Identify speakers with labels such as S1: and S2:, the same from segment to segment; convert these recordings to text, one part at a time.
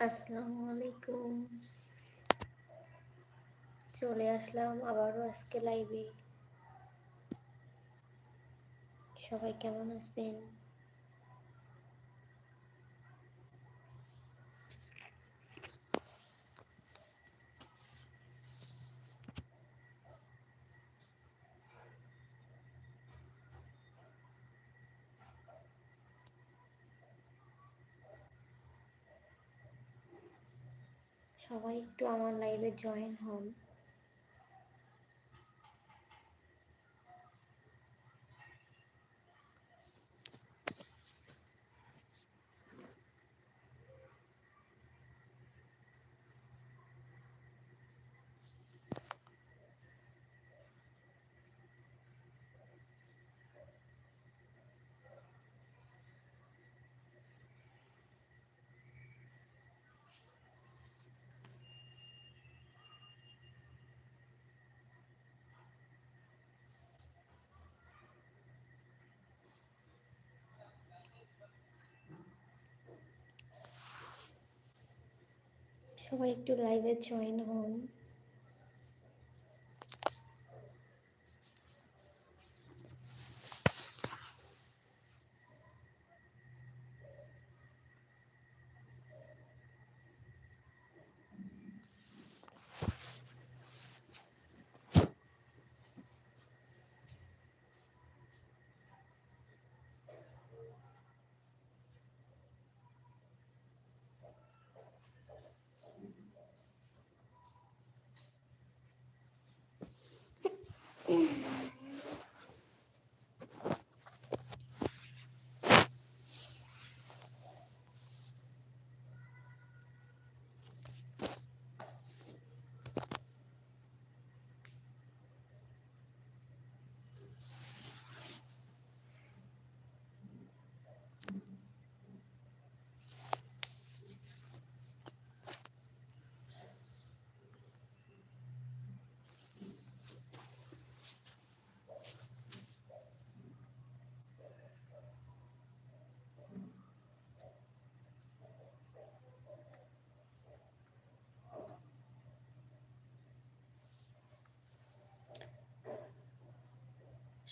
S1: আসসালামু আলাইকুম চলে আসলাম আবারও আজকে লাইভে সবাই কেমন আছেন? সবাই একটু আমার লাইভে জয়েন হন। সবাই একটু লাইভে জয়েন হন।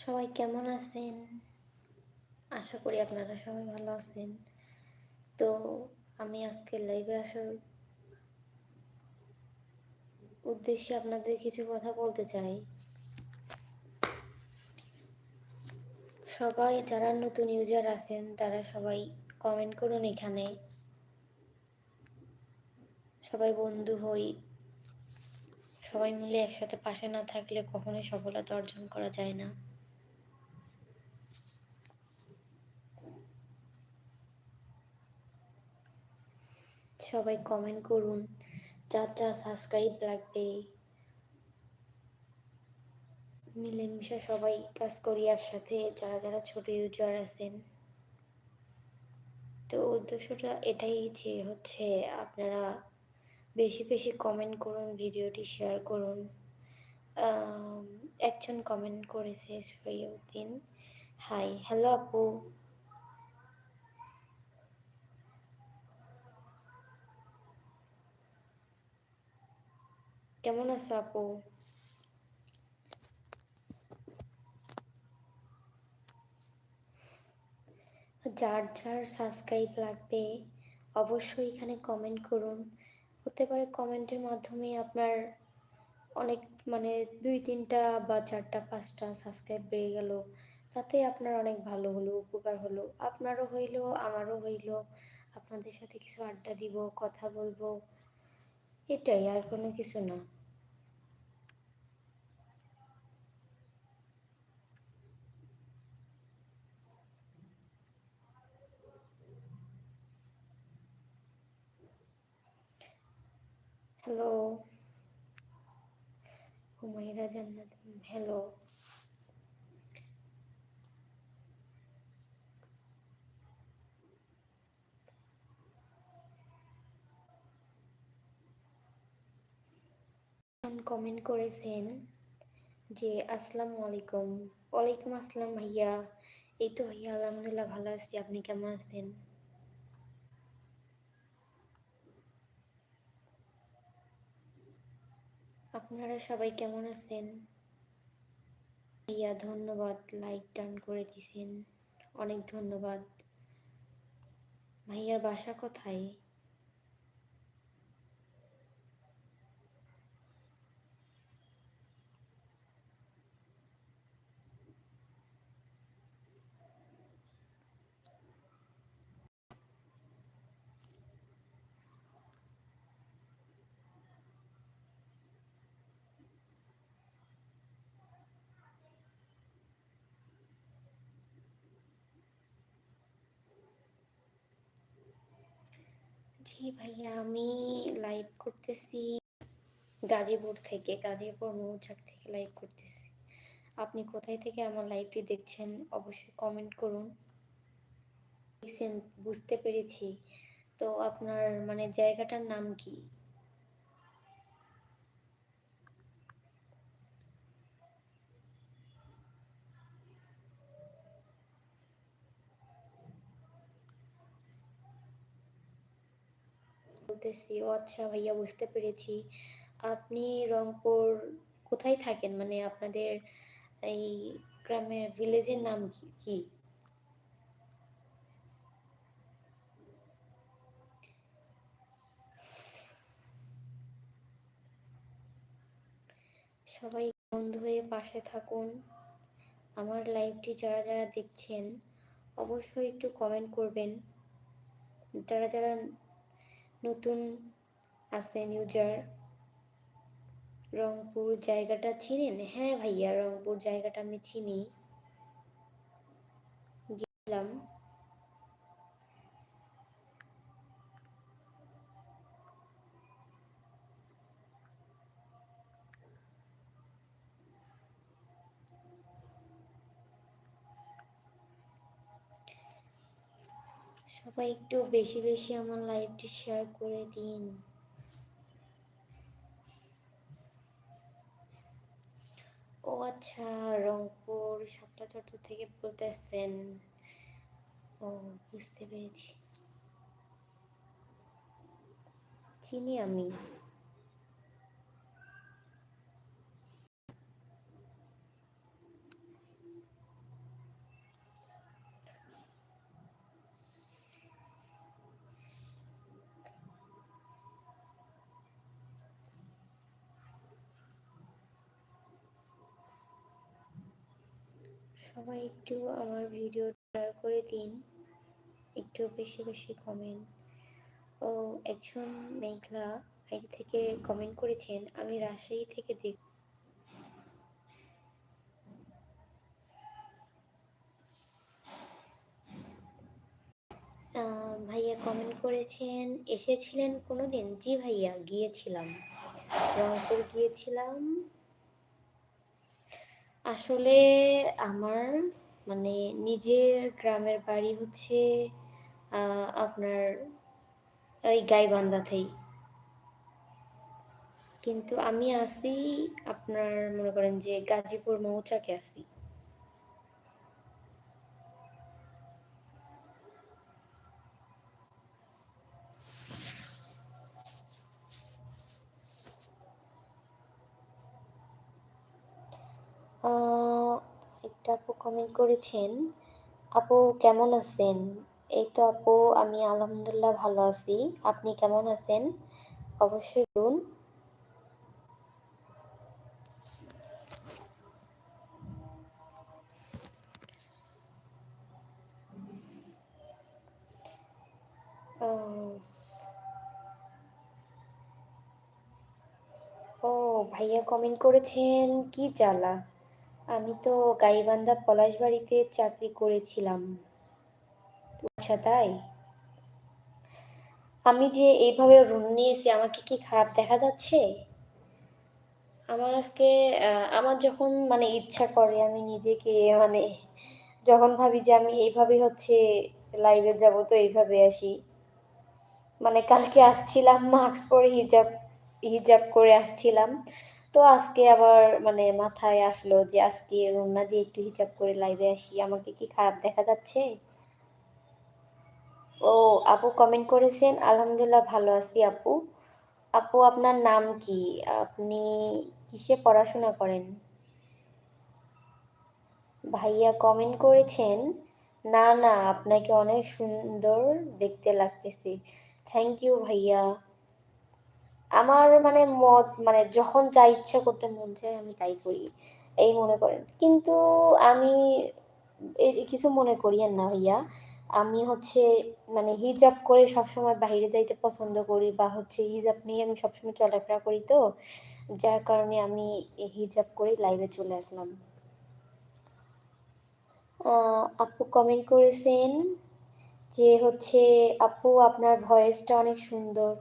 S1: সবাই কেমন আছেন? আশা করি আপনারা সবাই ভালো আছেন। তো আমি আজকে লাইভে আসার উদ্দেশ্যে আপনাদের কিছু কথা বলতে চাই। সবাই যারা নতুন ইউজার আছেন, তারা সবাই কমেন্ট করুন এখানে। সবাই বন্ধু হই। সবাই মিলে একসাথে পাশে না থাকলে কখনোই সফলতা অর্জন করা যায় না। সবাই কমেন্ট করুন যার যা সাবস্ক্রাইব লাগবে। মিলেমিশে সবাই কাজ করি একসাথে, যারা যারা ছোট ইউজার আছেন। তো উদ্দেশ্যটা এটাই যে হচ্ছে, আপনারা বেশি বেশি কমেন্ট করুন, ভিডিওটি শেয়ার করুন। একজন কমেন্ট করেছে সৈয়ুদ্দিন হাই হ্যালো আপু। কেমন আছো আপু? যার যার সাবস্ক্রাইব লাগবে, অবশ্যই এখানে কমেন্ট করুন। হতে পারে কমেন্টের মাধ্যমে আপনার অনেক মানে দুই তিনটা বা চারটা, পাঁচটা সাবস্ক্রাইব বেড়ে গেল। তাতে আপনার অনেক ভালো হলো, উপকার হলো। আপনারও হইল, আমারও হইল। আপনাদের সাথে কিছু আড্ডা দিব, কথা বলব। এটাই আর কোনো কিছু না। হ্যালো হুমাইরা জান্নাত। হ্যালো কমেন্ট করেছেন যে, আসসালামু আলাইকুম। ওয়ালাইকুম আসসালাম ভাইয়া। এই তো ভাইয়া, আলহামদুলিল্লাহ ভালো আছি। আপনি কেমন আছেন? আপনারা সবাই কেমন আছেন? ভাইয়া, ধন্যবাদ। লাইক ডান করে দিয়েছেন অনেক ধন্যবাদ। ভাইয়ার বাসা কোথায়? জি ভাইয়া, আমি লাইভ করতেছি গাজীপুর থেকে, গাজীপুর মৌচাক থেকে লাইভ করতেছি। আপনি কোথায় থেকে আমার লাইভটি দেখছেন অবশ্যই কমেন্ট করুন। বুঝতে পেরেছি। তো আপনার মানে জায়গাটার নাম কি? বলতেছি, ও আচ্ছা ভাইয়া বুঝতে পেরেছি। আপনি রংপুর কোথায় থাকেন? মানে আপনাদের এই গ্রামের ভিলেজের নাম কি? সবাই বন্ধু হয়ে পাশে থাকুন। আমার লাইভটি যারা যারা দেখছেন, অবশ্যই একটু কমেন্ট করবেন। যারা যারা নতুন আছেন ইউজার রংপুর জায়গাটা চিনেন? হ্যাঁ ভাইয়া রংপুর জায়গাটা আমি চিনি। গেলাম। সবাই একটু বেশি বেশি আমার লাইভটি শেয়ার করে দিন। ও আচ্ছা রংপুর শাপলা চত্বর থেকে বলতেছেন। ও, বুঝতে পেরেছি। চিনি আমি। সবাই একটু আমার ভিডিও শেয়ার করে দিন। একটু বেশি বেশি কমেন্ট ও, একজন মেঘলা আইডি থেকে কমেন্ট করেছেন, আমি রাজশাহী থেকে দেখ ভাইয়া কমেন্ট করেছেন, এসেছিলেন কোনো দিন জি ভাইয়া, গিয়েছিলাম। রংপুর গিয়েছিলাম। আসলে আমার মানে নিজের গ্রামের বাড়ি হচ্ছে আপনার ওই গাইবান্ধাতেই। কিন্তু আমি আসি আপনার মনে করেন যে গাজীপুর মৌচাকে আসি একটা আপু কমেন্ট করেছেন, আপু কেমন আছেন? এই তো আপু, আমি আলহামদুলিল্লাহ ভালো আছি। আপনি কেমন আছেন? অবশ্যই বলুন। ও ভাইয়া কমেন্ট করেছেন, কি জ্বালা? আমি তো গাইবান্ধা পলাশবাড়িতে চাকরি করেছিলাম। আচ্ছা তাই? আমি যে এইভাবে রুম নিয়েছি, আমাকে কি খারাপ দেখা যাচ্ছে? আমার আজকে আমার যখন মানে ইচ্ছা করে, আমি নিজেকে মানে যখন ভাবি যে আমি এইভাবে হচ্ছে লাইভে যাব, তো এইভাবে আসি। মানে কালকে আসছিলাম মাস্ক পরে হিজাব হিজাব করে আসছিলাম। তো আজকে আবার মানে মাথায় আসলো যে আজকে রুমনা দিয়ে একটু হিজাব করে লাইভে আসি। আমাকে কি খারাপ দেখা যাচ্ছে? ও, আপু কমেন্ট করেছেন, আলহামদুলিল্লাহ ভালো আছি আপু। আপু, আপনার নাম কি? আপনি কিসে পড়াশোনা করেন? ভাইয়া কমেন্ট করেছেন, না না, আপনাকে অনেক সুন্দর দেখতে লাগতেছে। থ্যাংক ইউ ভাইয়া। আমার মানে মত মানে যখন যা ইচ্ছা করতে মন চায় আমি তাই করি, এই মনে করেন। কিন্তু আমি কিছু মনে করিয়েন না ভাইয়া। আমি হচ্ছে মানে হিজাব করে সবসময় বাইরে যাইতে পছন্দ করি বা হচ্ছে হিজাব নিয়ে আমি সবসময় চলাফেরা করি তো, যার কারণে আমি হিজাব করেই লাইভে চলে আসলাম। আপু কমেন্ট করেছেন যে হচ্ছে, আপু আপনার ভয়েসটা অনেক সুন্দর।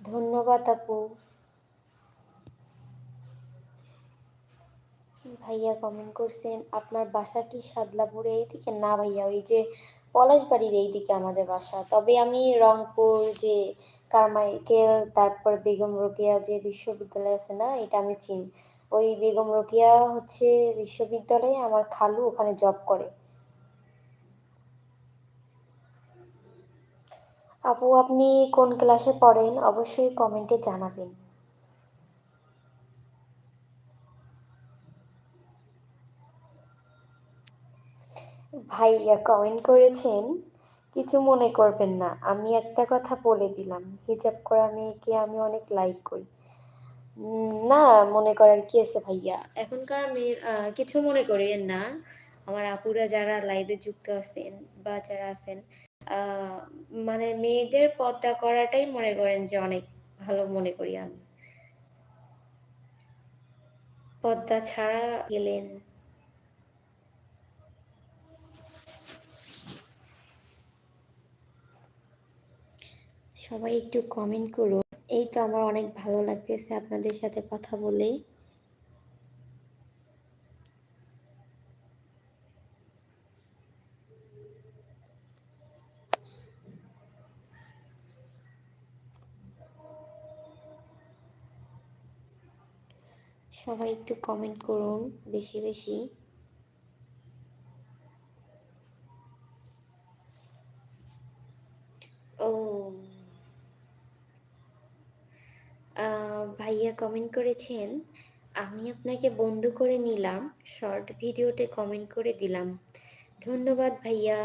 S1: ধন্যবাদ আপু। ভাইয়া কমেন্ট করছেন, আপনার বাসা কি সাদলাপুরে এইদিকে? না ভাইয়া, ওই যে পলাশবাড়ির এইদিকে আমাদের বাসা। তবে আমি রংপুর যে কারমাইকেল, তারপর বেগম রোকেয়া যে বিশ্ববিদ্যালয় আছে না, এটা আমি চিনি। ওই বেগম রোকেয়া হচ্ছে বিশ্ববিদ্যালয়ে আমার খালু, ওখানে জব করে। আপু, আপনি কোন ক্লাসে পড়েন অবশ্যই কমেন্টে জানাবেন। ভাইয়া কমেন্ট করেছেন, কিছু মনে করবেন না, আমি একটা কথা বলে দিলাম। হিজাব করা মেয়েকে আমি অনেক লাইক করি। না, মনে করার কি আছে ভাইয়া? এখনকার মেয়ের কিছু মনে করিয়েন না। আমার আপুরা যারা লাইভে যুক্ত আছেন বা যারা আছেন মানে মেয়েদের পর্দা করাটাই মনে করেন যে অনেক ভালো মনে করি আমি। পর্দা ছাড়া গেলেন। সবাই একটু কমেন্ট করুন। এই তো আমার অনেক ভালো লাগতেছে আপনাদের সাথে কথা বলে। সবাই একটু কমেন্ট করুন, বেশি বেশি। ও। ভাইয়া কমেন্ট করেছেন, আমি আপনাকে বন্ধু করে নিলাম শর্ট ভিডিওতে কমেন্ট করে দিলাম। ধন্যবাদ ভাইয়া।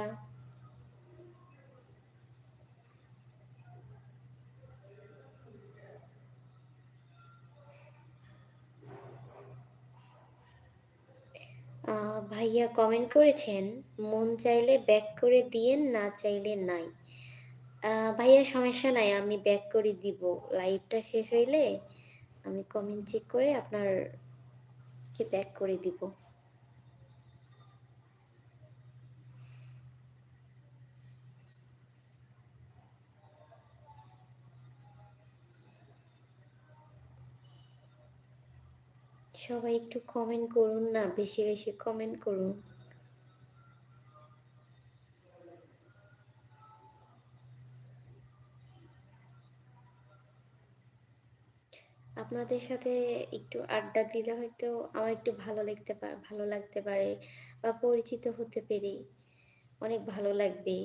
S1: ভাইয়া কমেন্ট করেছেন, মন চাইলে ব্যাক করে দিয়েন, না চাইলে নাই। ভাইয়া সমস্যা নাই, আমি ব্যাক করে দিব। লাইভটা শেষ হইলে আমি কমেন্ট চেক করে আপনার কে ব্যাক করে দিব। সবাই একটু কমেন্ট করুন না, বেশি বেশি কমেন্ট করুন। আপনাদের সাথে একটু আড্ডা দিলে হয়তো আমার একটু ভালো লাগতে পারে, ভালো লাগতে পারে বা পরিচিত হতে পেরে অনেক ভালো লাগবে।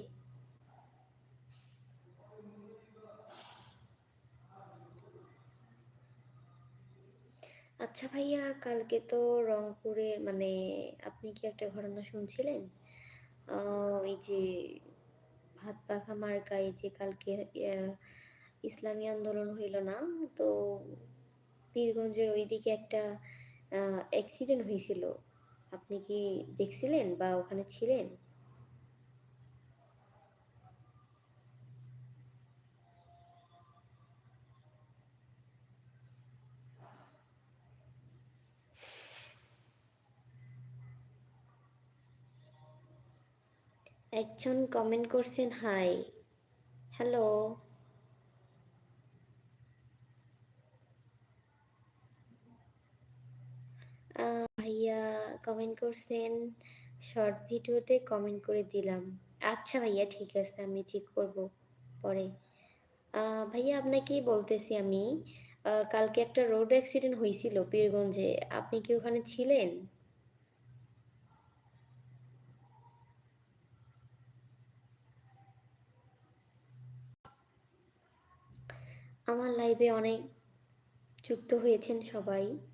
S1: আচ্ছা ভাইয়া, কালকে তো রংপুরে মানে আপনি কি একটা ঘটনা শুনছিলেন? ওই যে হাত পাখা মার্কায় যে কালকে ইসলামী আন্দোলন হইল না? তো পীরগঞ্জের ওইদিকে একটা অ্যাক্সিডেন্ট হয়েছিল আপনি কি দেখছিলেন বা ওখানে ছিলেন? একজন কমেন্ট করছেন হাই হ্যালো ভাইয়া কমেন্ট করছেন শর্ট ভিডিওতে কমেন্ট করে দিলাম। আচ্ছা ভাইয়া, ঠিক আছে, আমি চেক করব পরে। ভাইয়া আপনাকেই বলতেছি আমি কালকে একটা রোড অ্যাক্সিডেন্ট হয়েছিল পীরগঞ্জে। আপনি কি ওখানে ছিলেন? আমার লাইফে অনেক যুক্ত হয়েছেন সবাই।